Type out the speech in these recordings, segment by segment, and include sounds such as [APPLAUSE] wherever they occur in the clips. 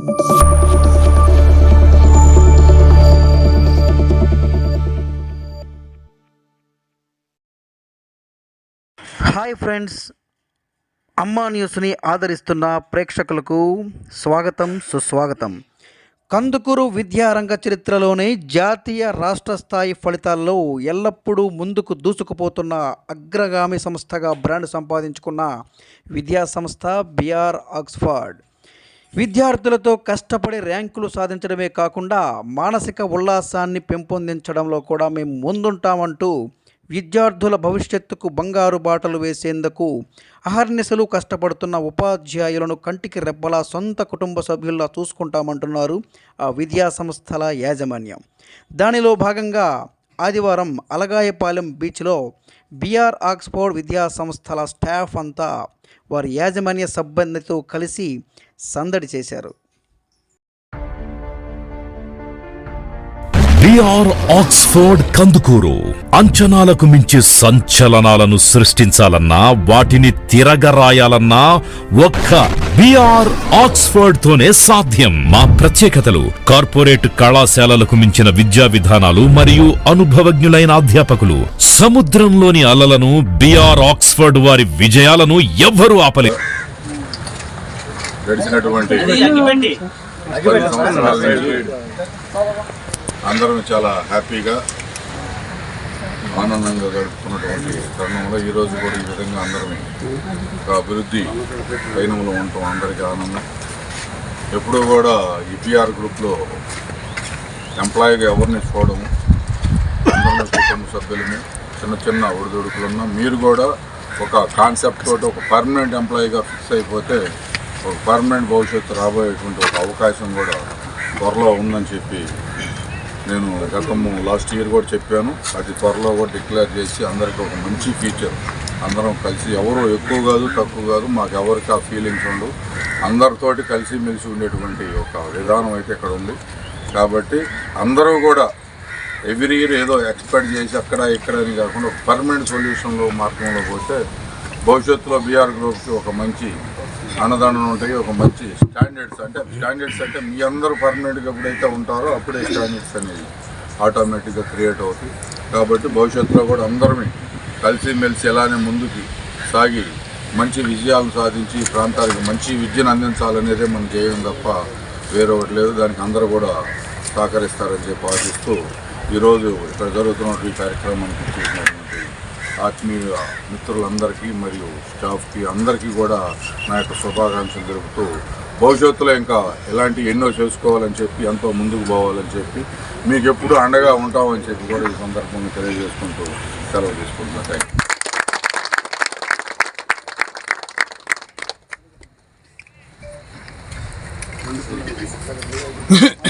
Hi friends అమ్మా న్యూస్ని ఆదరిస్తున్న ప్రేక్షకులకు స్వాగతం సుస్వాగతం. కందుకూరు విద్యారంగ చరిత్రలోనే జాతీయ రాష్ట్ర స్థాయి ఫలితాల్లో ఎల్లప్పుడూ ముందుకు దూసుకుపోతున్న అగ్రగామి సంస్థగా బ్రాండ్ సంపాదించుకున్న విద్యా సంస్థ బిఆర్ ఆక్స్ఫర్డ్. విద్యార్థులతో కష్టపడి ర్యాంకులు సాధించడమే కాకుండా మానసిక ఉల్లాసాన్ని పెంపొందించడంలో కూడా మేము ముందుంటామంటూ విద్యార్థుల భవిష్యత్తుకు బంగారు బాటలు వేసేందుకు అహర్నిశలు కష్టపడుతున్న ఉపాధ్యాయులను కంటికి రెప్పలా సొంత కుటుంబ సభ్యుల్లా చూసుకుంటామంటున్నారు ఆ విద్యాసంస్థల యాజమాన్యం. దానిలో భాగంగా ఆదివారం అలగాయపాలెం బీచ్లో బిఆర్ ఆక్స్ఫోర్డ్ విద్యా సంస్థల స్టాఫ్ అంతా వారి యాజమాన్య సిబ్బందితో కలిసి సందడి చేశారు. B R Oxford Kandukur. అంచనాలకు మించి సంచలనాలను సృష్టించాలన్నా వాటిని తిరగరాయాలన్నా ఒక్క బిఆర్ ఆక్స్ఫోర్డ్ తోనే సాధ్యం. మా ప్రత్యేకతలు కార్పొరేట్ కళాశాలలకు మించిన విద్యా విధానాలు మరియు అనుభవజ్ఞులైన అధ్యాపకులు. సముద్రంలోని అలలను బిఆర్ ఆక్స్ఫర్డ్ వారి విజయాలను ఎవ్వరూ ఆపలేరు గడిచినటువంటి అందరం చాలా హ్యాపీగా ఆనందంగా గడుపుతున్నటువంటి తరుణంలో ఈరోజు కూడా ఈ విధంగా అందరం ఒక అభివృద్ధి పయనంలో ఉండటం అందరికీ ఆనందం. ఎప్పుడూ కూడా ఈపీఆర్ గ్రూప్లో ఎంప్లాయీగా ఎవరిని చూడము అందరం కుటుంబ సభ్యులని చిన్న చిన్న ఒడిదొడుకులున్నా మీరు కూడా ఒక కాన్సెప్ట్ తోటి ఒక పర్మనెంట్ ఎంప్లాయీగా ఫిక్స్ అయిపోతే ఒక పర్మనెంట్ భవిష్యత్తు రాబోయేటువంటి ఒక అవకాశం కూడా త్వరలో ఉందని చెప్పి నేను గతము లాస్ట్ ఇయర్ కూడా చెప్పాను. అది త్వరలో కూడా డిక్లేర్ చేసి అందరికి ఒక మంచి ఫీచర్ అందరం కలిసి ఎవరు ఎక్కువ కాదు తక్కువ కాదు మాకు ఎవరికి ఆ ఫీలింగ్స్ ఉండవు. అందరితోటి కలిసి మెలిసి ఉండేటువంటి ఒక విధానం అయితే ఇక్కడ ఉంది. కాబట్టి అందరూ కూడా ఎవ్రీ ఇయర్ ఏదో ఎక్స్పెక్ట్ చేసి అక్కడ ఇక్కడ అని కాకుండా ఒక పర్మనెంట్ సొల్యూషన్లో మార్గంలో పోతే భవిష్యత్తులో బీఆర్ గ్రూప్కి ఒక మంచి అన్నదానం ఉంటాయి. ఒక మంచి స్టాండర్డ్స్ అంటే స్టాండర్డ్స్ అంటే మీ అందరూ పర్మనెంట్గా ఎప్పుడైతే ఉంటారో అప్పుడే స్టాండర్డ్స్ అనేది ఆటోమేటిక్గా క్రియేట్ అవుతాయి. కాబట్టి భవిష్యత్తులో కూడా అందరం కలిసిమెలిసి ఎలానే ముందుకి సాగి మంచి విజయాలను సాధించి ఈ ప్రాంతానికి మంచి విద్యను అందించాలనేదే మనం చేయడం తప్ప వేరే ఒకటి లేదు. దానికి అందరూ కూడా సహకరిస్తారని చెప్పి ఆశిస్తూ ఈరోజు ఇక్కడ జరుగుతున్నటువంటి ఈ కార్యక్రమానికి చేసినటువంటి ఆత్మీయ మిత్రులందరికీ మరియు స్టాఫ్కి అందరికీ కూడా నా యొక్క శుభాకాంక్షలు జరుపుతూ భవిష్యత్తులో ఇంకా ఎలాంటి ఎన్నో చేసుకోవాలని చెప్పి ఎంతో ముందుకు పోవాలని చెప్పి మీకు ఎప్పుడు అండగా ఉంటామని చెప్పి కూడా ఈ సందర్భంగా తెలియజేసుకుంటూ సెలవు తీసుకుంటున్నా. Thank you [LAUGHS]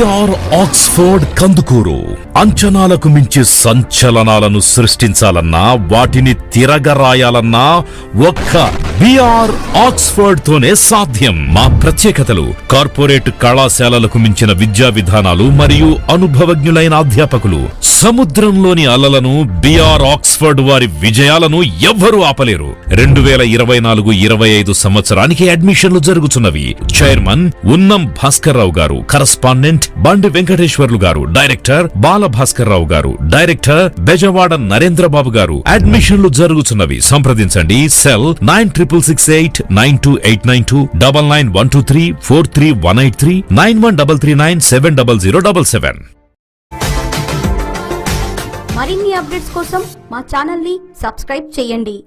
B R Oxford Kandukur. అంచనాలకు మించి సంచలనాలను సృష్టించాలన్నా వాటిని తిరగరాయాలన్నా ఒక్క బిఆర్ ఆక్స్ఫర్డ్ తోనే సాధ్యం. మా ప్రత్యేకతలు కార్పొరేట్ కళాశాలలకు మించిన విద్యా విధానాలు మరియు అనుభవజ్ఞులైన అధ్యాపకులు. సముద్రంలోని అలలను బిఆర్ ఆక్స్ఫర్డ్ వారి విజయాలను ఎవ్వరూ ఆపలేరు. రెండు వేల ఇరవై నాలుగు ఇరవై ఐదు సంవత్సరానికి అడ్మిషన్లు జరుగుతున్నవి. చైర్మన్ ఉన్నం భాస్కర్ రావు గారు కరస్పాండెంట్ బండి వెంకటేశ్వర్లు గారు డైరెక్టర్ బాలభాస్కర్ రావు గారు డైరెక్టర్ బెజవాడ నరేంద్రబాబు గారు. అడ్మిషన్లు జరుగుతున్నవి. సంప్రదించండి. Cell nine triple six eight nine two eight nine two double nine one two three four three one eight three nine one double three nine seven double zero double seven. మరిన్ని updates కోసం మా ఛానల్ని subscribe చేయండి.